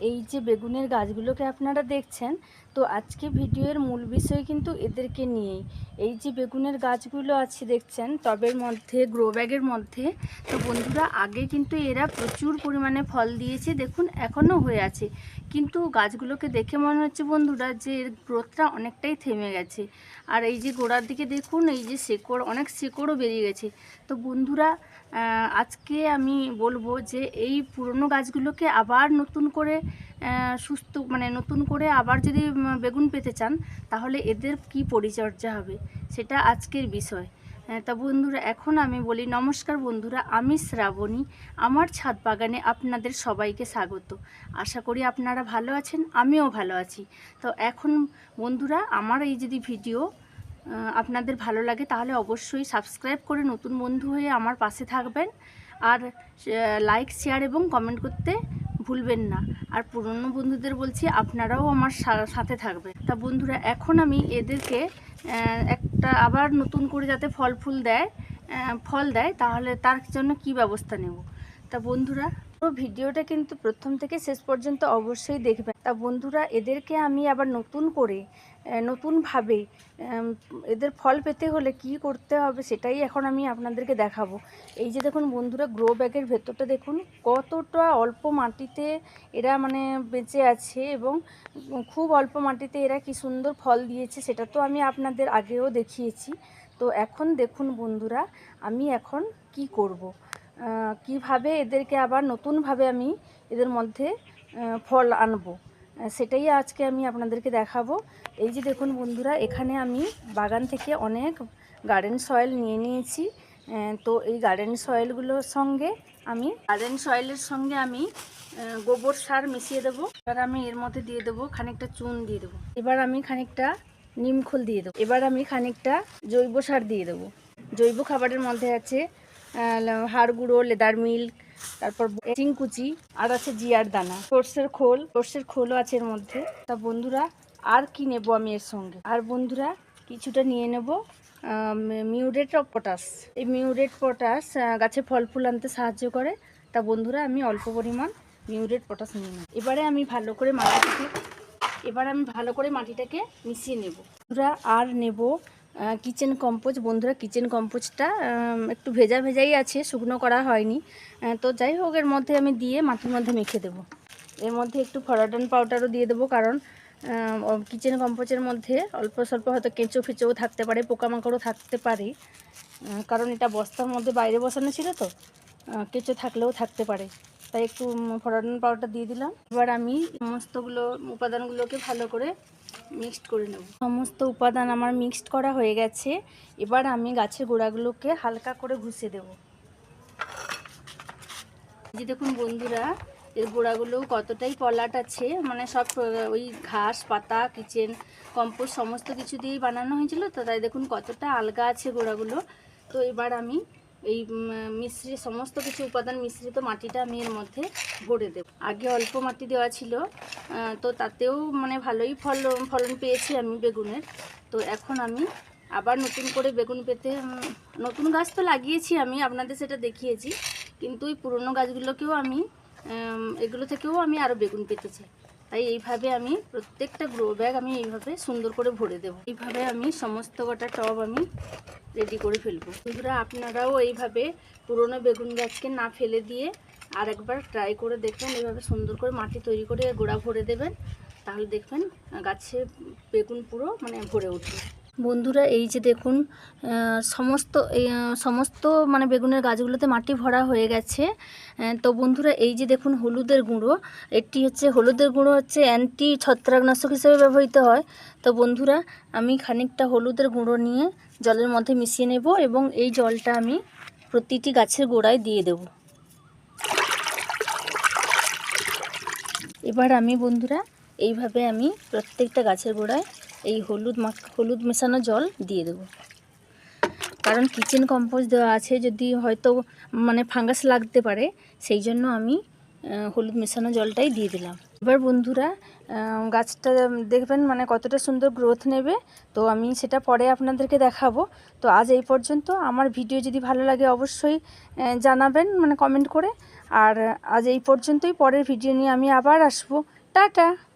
এই যে বেগুনের গাছগুলোকে আপনারা দেখছেন, তো আজকে ভিডিওর মূল বিষয় কিন্তু এদেরকে নিয়েই। এই যে বেগুনের গাছগুলো আছে দেখছেন, টবের মধ্যে গ্রো ব্যাগের মধ্যে। তো বন্ধুরা, আগে কিন্তু এরা প্রচুর পরিমাণে ফল দিয়েছে, দেখুন এখনও হয়ে আছে। কিন্তু গাছগুলোকে দেখে মনে হচ্ছে বন্ধুরা যে এর গ্রোথটা অনেকটাই থেমে গেছে। আর এই যে গোড়ার দিকে দেখুন, এই যে শেকড়, অনেক শেকড়ও বেরিয়ে গেছে। তো বন্ধুরা আজকে আমি বলব যে এই পুরনো গাছগুলোকে আবার নতুন করে সুস্থ মানে নতুন করে আবার যদি বেগুন পেতে চান, তাহলে এদের কি পরিচর্যা হবে? সেটা আজকের বিষয়। তা বন্ধুরা, এখন আমি বলি, নমস্কার বন্ধুরা, আমি শ্রাবণী। আমার ছাদ বাগানে আপনাদের সবাইকে স্বাগত। আশা করি আপনারা ভালো আছেন, আমিও ভালো আছি। তো এখন বন্ধুরা, আমার এই যদি ভিডিও আপনাদের ভালো লাগে, তাহলে অবশ্যই সাবস্ক্রাইব করে নতুন বন্ধু হয়ে আমার পাশে থাকবেন। আর লাইক শেয়ার এবং কমেন্ট করতে ভুলবেন না। আর পুরনো বন্ধুদের বলছি আপনারাও আমার সাথে থাকবে তা বন্ধুরা, এখন আমি এদেরকে একটা আবার নতুন করে যাতে ফল ফুল দেয় ফল দেয়, তাহলে তার জন্য কি ব্যবস্থা নেব? তা বন্ধুরা পুরো ভিডিওটা কিন্তু প্রথম থেকে শেষ পর্যন্ত অবশ্যই দেখবেন। তা বন্ধুরা, এদেরকে আমি আবার নতুন করে নতুনভাবে এদের ফল পেতে হলে কি করতে হবে সেটাই এখন আমি আপনাদেরকে দেখাবো। এই যে দেখুন বন্ধুরা গ্রো ব্যাগের ভেতরটা দেখুন, কতটা অল্প মাটিতে এরা মানে বেঁচে আছে এবং খুব অল্প মাটিতে এরা কি সুন্দর ফল দিয়েছে সেটা তো আমি আপনাদের আগেও দেখিয়েছি। তো এখন দেখুন বন্ধুরা, আমি এখন কি করব। কীভাবে এদেরকে আবার নতুনভাবে আমি এদের মধ্যে ফল আনব? সেটাই আজকে আমি আপনাদেরকে দেখাবো। এই যে দেখুন বন্ধুরা, এখানে আমি বাগান থেকে অনেক গার্ডেন সয়েল নিয়ে নিয়েছি। তো এই গার্ডেন সয়েলগুলোর সঙ্গে আমি গার্ডেন সয়েলের সঙ্গে আমি গোবর সার মিশিয়ে দেবো। এবার আমি এর মধ্যে দিয়ে দেবো খানিকটা চুন দিয়ে দেবো। এবার আমি খানিকটা নিমখোল দিয়ে দেবো। এবার আমি খানিকটা জৈব সার দিয়ে দেবো। জৈব খাবারের মধ্যে আছে হাড় গুঁড়ো, লেদার মিল্ক, তারপর চিংকুচি, আর আছে জিয়ার দানা। সর্ষের খোল, সর্ষের খোলও আছে এর মধ্যে। তা বন্ধুরা, আর কি নেব আমি এর সঙ্গে? আর বন্ধুরা, কিছুটা নিয়ে নেব মিউরেট অফ পটাশ। এই মিউরেট পটাশ গাছে ফল ফুল আনতে সাহায্য করে। তা বন্ধুরা, আমি অল্প পরিমাণ মিউরেট পটাশ নিয়ে নেব। এবারে আমি ভালো করে মাটিটাকে, এবার আমি ভালো করে মাটিটাকে মিশিয়ে নেব। বন্ধুরা, আর নেব কিচেন কম্পোজ বন্ধুরা কিচেন কম্পোজটা একটু ভেজা ভেজাই আছে, শুকনো করা হয়নি। তো যাই হোক, এর মধ্যে আমি দিয়ে মাটির মধ্যে মেখে দেবো। এর মধ্যে একটু ফরাডন পাউডারও দিয়ে দেবো, কারণ কিচেন কম্পোজের মধ্যে অল্প স্বল্প হয়তো কেঁচো ফেঁচোও থাকতে পারে, পোকামাকড়ও থাকতে পারে। কারণ এটা বস্তার মধ্যে বাইরে বসানো ছিল তো কেঁচো থাকলেও থাকতে পারে। তাই একটু ফরাডন পাউডার দিয়ে দিলাম। এবার আমি সমস্তগুলো, উপাদানগুলোকে ভালো করে মিক্সড করে নেব। সমস্ত উপাদান আমার মিক্সড করা হয়ে গেছে। এবার আমি গাছের গোড়াগুলোকে হালকা করে ঘুষে দেব। যে দেখুন বন্ধুরা, এর গোড়াগুলো কতটাই পলাট আছে। মানে সব ওই ঘাস, পাতা, কিচেন, কম্পোস্ট, সমস্ত কিছু দিয়েই বানানো হয়েছিল। তো তাই দেখুন কতটা আলগা আছে গোড়াগুলো। তো এবার আমি এই মিশ্রি, সমস্ত কিছু উপাদান মিশ্রিত মাটিটা আমি এর মধ্যে ভরে দেব। আগে অল্প মাটি দেওয়া ছিল তো তাতেও মানে ভালোই ফল, ফলন পেয়েছি আমি বেগুনের। তো এখন আমি আবার নতুন করে বেগুন পেতে নতুন গাছ তো লাগিয়েছি আমি, আপনাদের সেটা দেখিয়েছি। কিন্তু ওই পুরনো গাছগুলোকেও আমি এগুলো থেকেও আমি আরও বেগুন পেতে চাই। তাই এইভাবে আমি প্রত্যেকটা গ্রো ব্যাগ আমি এইভাবে সুন্দর করে ভরে দেব। এইভাবে আমি সমস্ত কটা টব আমি রেডি করে ফেলব। বন্ধুরা, আপনারাও এইভাবে পুরনো বেগুন গাছকে না ফেলে দিয়ে আর একবার ট্রাই করে দেখবেন, এইভাবে সুন্দর করে মাটি তৈরি করে গোড়া ভরে দেবেন, তাহলে দেখবেন গাছে বেগুন পুরো মানে ভরে উঠবে। বন্ধুরা, এই যে দেখুন সমস্ত সমস্ত মানে বেগুনের গাছগুলোতে মাটি ভরা হয়ে গেছে। তো বন্ধুরা, এই যে দেখুন হলুদের গুঁড়ো, এটি হচ্ছে, হলুদের গুঁড়ো হচ্ছে অ্যান্টি ছত্রাকনাশক হিসেবে ব্যবহৃত হয়। তো বন্ধুরা, আমি খানিকটা হলুদের গুঁড়ো নিয়ে জলের মধ্যে মিশিয়ে নেব এবং এই জলটা আমি প্রতিটি গাছের গোড়ায় দিয়ে দেব। এবার আমি বন্ধুরা, এইভাবে আমি প্রত্যেকটা গাছের গোড়ায় এই হলুদ হলুদ মেশানো জল দিয়ে দেবো। কারণ কিচেন কম্পোস্ট দেওয়া আছে, যদি হয়তো মানে ফাঙ্গাস লাগতে পারে, সেই জন্য আমি হলুদ মেশানো জলটাই দিয়ে দিলাম। এবার বন্ধুরা গাছটা দেখবেন মানে কতটা সুন্দর গ্রোথ নেবে। তো আমি সেটা পরে আপনাদেরকে দেখাবো। তো আজ এই পর্যন্ত। আমার ভিডিও যদি ভালো লাগে অবশ্যই জানাবেন মানে কমেন্ট করে। আর আজ এই পর্যন্তই। পরের ভিডিও নিয়ে আমি আবার আসব। টাটা!